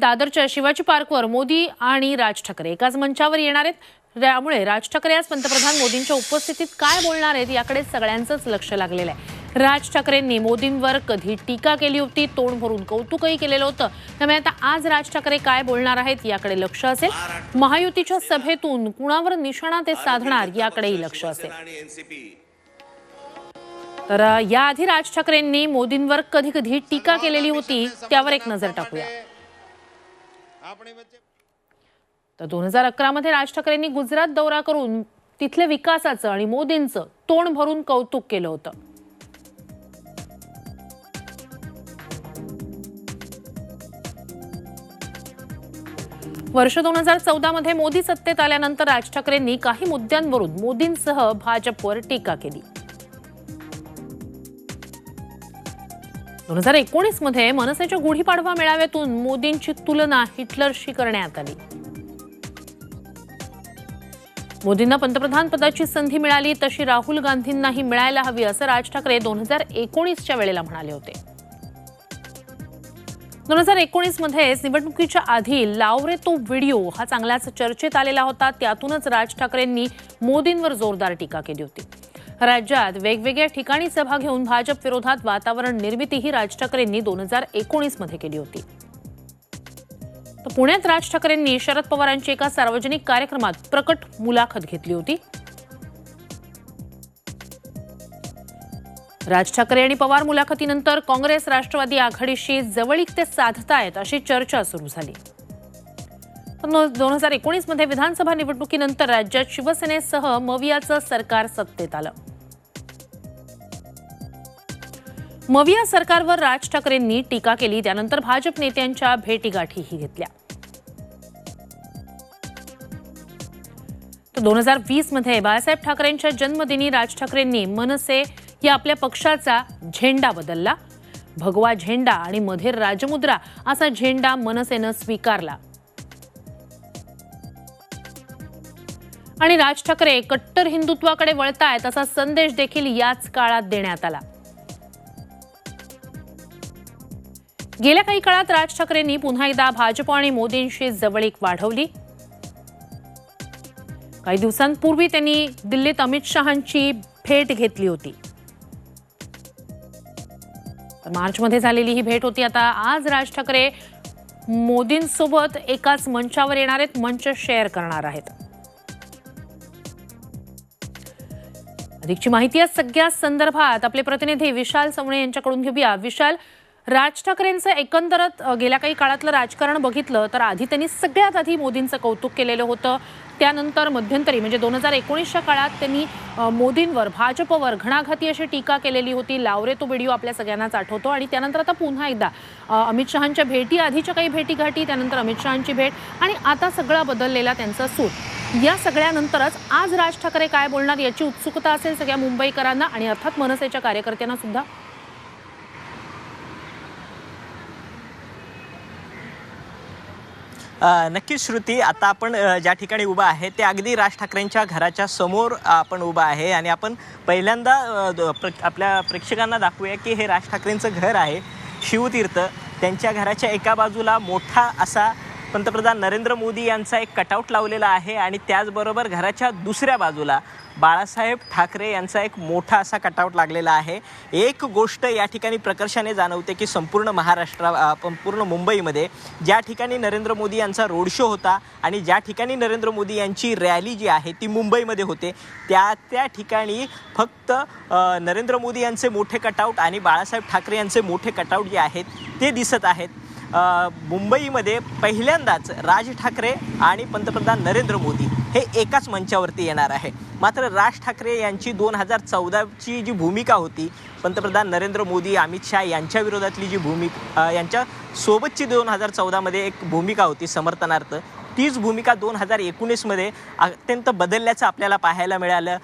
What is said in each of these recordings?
दादरच्या शिवाजी पार्कवर मोदी आणि राज ठाकरे एकाच मंचावर येणार आहेत. त्यामुळे राज ठाकरे आज पंतप्रधान मोदींच्या उपस्थितीत काय बोलणार आहेत याकडे सगळ्यांचंच लक्ष लागलेलं आहे. राज ठाकरेंनी मोदींवर कधी टीका केली होती तोंड भरून कौतुकही केलेलं होतं. त्यामुळे आता आज राज ठाकरे काय बोलणार आहेत याकडे लक्ष असेल. महायुतीच्या सभेतून कुणावर निशाणा ते साधणार याकडेही लक्ष असेल. तर याआधी राज ठाकरेंनी मोदींवर कधी कधी टीका केलेली होती त्यावर एक नजर टाकूया. तर दोन हजार अकरा मध्ये राज ठाकरेंनी गुजरात दौरा करून तिथल्या विकासाचं आणि मोदींचं तोंड भरून कौतुक केलं होतं. वर्ष दोन हजार चौदा मध्ये मोदी सत्तेत आल्यानंतर राज ठाकरेंनी काही मुद्द्यांवरून मोदींसह भाजपवर टीका केली. दोन हजार एकोणीसमध्ये मनसेच्या गुढीपाडवा मेळाव्यातून मोदींची तुलना हिटलरशी करण्यात आली. मोदींना पंतप्रधान पदाची संधी मिळाली तशी राहुल गांधींनाही मिळायला हवी असं राज ठाकरे दोन हजार एकोणीसच्या वेळेला म्हणाले होते. दोन हजार एकोणीस मध्येच निवडणुकीच्या आधी लावरे तो व्हिडिओ हा चांगलाच चर्चेत आलेला होता त्यातूनच राज ठाकरेंनी मोदींवर जोरदार टीका केली होती. राज्यात वेगवेगळ्या ठिकाणी सभा घेऊन भाजप विरोधात वातावरण निर्मितीही राज ठाकरेंनी दोन हजार एकोणीसमध्ये केली होती. तर पुण्यात राज ठाकरेंनी शरद पवारांची एका सार्वजनिक कार्यक्रमात प्रकट मुलाखत घेतली होती. राज ठाकरे आणि पवार मुलाखतीनंतर काँग्रेस राष्ट्रवादी आघाडीशी जवळीक ते साधतायत अशी चर्चा सुरू झाली. दोन हजार एकोणीसमध्ये विधानसभा निवडणुकीनंतर राज्यात शिवसेनेसह मवियाचं सरकार सत्तेत आलं. मविया सरकारवर राज ठाकरेंनी टीका केली त्यानंतर भाजप नेत्यांच्या भेटीगाठीही घेतल्या. तर दोन हजार वीसमध्ये बाळासाहेब ठाकरेंच्या जन्मदिनी राज ठाकरेंनी मनसे या आपल्या पक्षाचा झेंडा बदलला. भगवा झेंडा आणि मधेर राजमुद्रा असा झेंडा मनसेनं स्वीकारला. आणि राज ठाकरे कट्टर हिंदुत्वाकडे वळतायत असा संदेश देखील याच काळात देण्यात आला. गेल्या काही काळात राज ठाकरेंनी पुन्हा एकदा भाजप आणि मोदींशी जवळीक वाढवली. काही दिवसांपूर्वी त्यांनी दिल्लीत अमित शहांची भेट घेतली होती. मार्चमध्ये झालेली ही भेट होती. आता आज राज ठाकरे मोदींसोबत एकाच मंचावर येणार आहेत मंच शेअर करणार आहेत. अधिकची माहिती या सगळ्या संदर्भात आपले प्रतिनिधी विशाल सवणे यांच्याकडून घेऊया. विशाल राज ठाकरेंचं एकंदरत गेल्या काही काळातलं राजकारण बघितलं तर आधी त्यांनी सगळ्यात आधी मोदींचं कौतुक केलेलं होतं. त्यानंतर मध्यंतरी म्हणजे दोन हजार एकोणीसच्या काळात त्यांनी मोदींवर भाजपवर घणाघाती अशी टीका केलेली होती. लावरे तो व्हिडिओ आपल्या सगळ्यांनाच आठवतो. आणि त्यानंतर आता पुन्हा एकदा अमित शहांच्या भेटी आधीच्या काही भेटीघाटी त्यानंतर अमित शहांची भेट आणि आता सगळा बदललेला त्यांचा सूर या सगळ्यानंतरच आज राज ठाकरे काय बोलणार याची उत्सुकता असेल सगळ्या मुंबईकरांना आणि अर्थात मनसेच्या कार्यकर्त्यांना सुद्धा? नक्कीच श्रुती आता आपण ज्या ठिकाणी उभा आहे ते अगदी राज ठाकरेंच्या घराच्या समोर आपण उभा आहे आणि आपण पहिल्यांदा द- प्र- आपल्या प्रेक्षकांना दाखवूया की हे राज ठाकरेंचं घर आहे शिवतीर्थ. त्यांच्या घराच्या एका बाजूला मोठा असा पंतप्रधान नरेंद्र मोदी यांचा एक कटआउट लावलेला आहे आणि त्याचबरोबर घराच्या दुसऱ्या बाजूला बाळासाहेब ठाकरे यांचा एक मोठा असा कटआउट लागलेला आहे. एक गोष्ट या ठिकाणी प्रकर्षाने जाणवते की संपूर्ण महाराष्ट्र संपूर्ण मुंबईमध्ये ज्या ठिकाणी नरेंद्र मोदी यांचा रोड शो होता आणि ज्या ठिकाणी नरेंद्र मोदी यांची रॅली जी आहे ती मुंबईमध्ये होते त्या त्या ठिकाणी फक्त नरेंद्र मोदी यांचे मोठे कटआउट आणि बाळासाहेब ठाकरे यांचे मोठे कटआउट जे आहेत ते दिसत आहेत. मुंबईमध्ये पहिल्यांदाच राज ठाकरे आणि पंतप्रधान नरेंद्र मोदी हे एकाच मंचावरती येणार आहे. मात्र राज ठाकरे यांची दोन हजार चौदाची जी भूमिका होती पंतप्रधान नरेंद्र मोदी अमित शहा यांच्या विरोधातली जी भूमिका यांच्या सोबतची दोन हजार चौदामध्ये एक भूमिका होती समर्थनार्थ. तीच भूमिका दोन हजार एकोणीसमध्ये अत्यंत बदलल्याचं आपल्याला पाहायला मिळालं.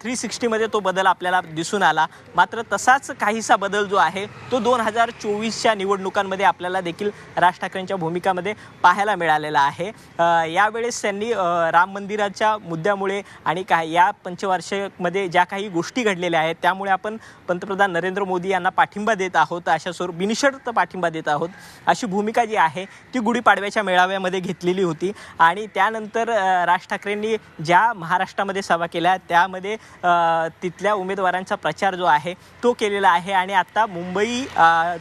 थ्री सिक्स्टीमध्ये तो बदल आपल्याला दिसून आला. मात्र तसाच काहीसा बदल जो आहे तो दोन हजार चोवीसच्या निवडणुकांमध्ये आपल्याला देखील राज ठाकरेंच्या भूमिकामध्ये पाहायला मिळालेला आहे. यावेळेस त्यांनी राम मंदिराच्या मुद्द्यामुळे आणि काय या पंचवार्षिकमध्ये ज्या काही गोष्टी घडलेल्या आहेत त्यामुळे आपण पंतप्रधान नरेंद्र मोदी यांना पाठिंबा देत आहोत अशा स्वरूप बिनशर्त पाठिंबा देत आहोत. अशी भूमिका जी आहे ती गुढीपाडव्याच्या मेळाव्यामध्ये घेतलेली होती. आणि त्यानंतर राज ठाकरेंनी ज्या महाराष्ट्रामध्ये सभा केल्या त्यामध्ये तिथल्या उमेदवारांचा प्रचार जो आहे तो केलेला आहे. आणि आता मुंबई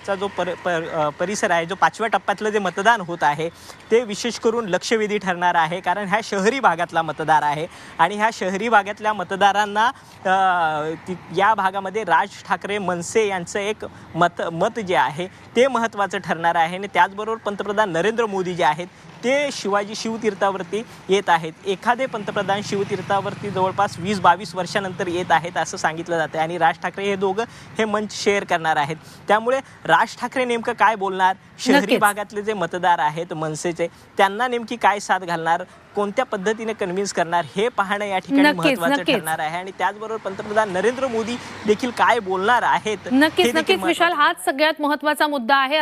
चा जो पर, पर परिसर आहे जो पाचव्या टप्प्यातलं जे मतदान होत आहे ते विशेष करून लक्षवेधी ठरणार आहे. कारण ह्या शहरी भागातला मतदार आहे. आणि ह्या शहरी भागातल्या मतदारांना या भागामध्ये राज ठाकरे मनसे यांचं एक मत मत जे आहे ते महत्त्वाचं ठरणार आहे. आणि त्याचबरोबर पंतप्रधान नरेंद्र मोदी जे आहेत ते शिवाजी शिवतीर्थावरती येत आहेत. एखादे पंतप्रधान शिवतीर्थावरती जवळपास वीस बावीस वर्षानंतर येत आहेत असं सांगितलं जातं आणि राज ठाकरे हे दोघं हे मंच शेअर करणार आहेत. त्यामुळे राज ठाकरे नेमकं काय बोलणार? शहरी. भागातले जे मतदार आहेत मनसेचे त्यांना नेमकी काय साथ घालणार? कोणत्या पद्धतीने कन्व्हिन्स करणार? हे पाहणं या ठिकाणी महत्वाचं. ठरणार आहे. आणि त्याचबरोबर पंतप्रधान नरेंद्र मोदी देखील काय बोलणार आहेत नक्कीच नक्कीच विशाल हाच सगळ्यात महत्त्वाचा मुद्दा आहे.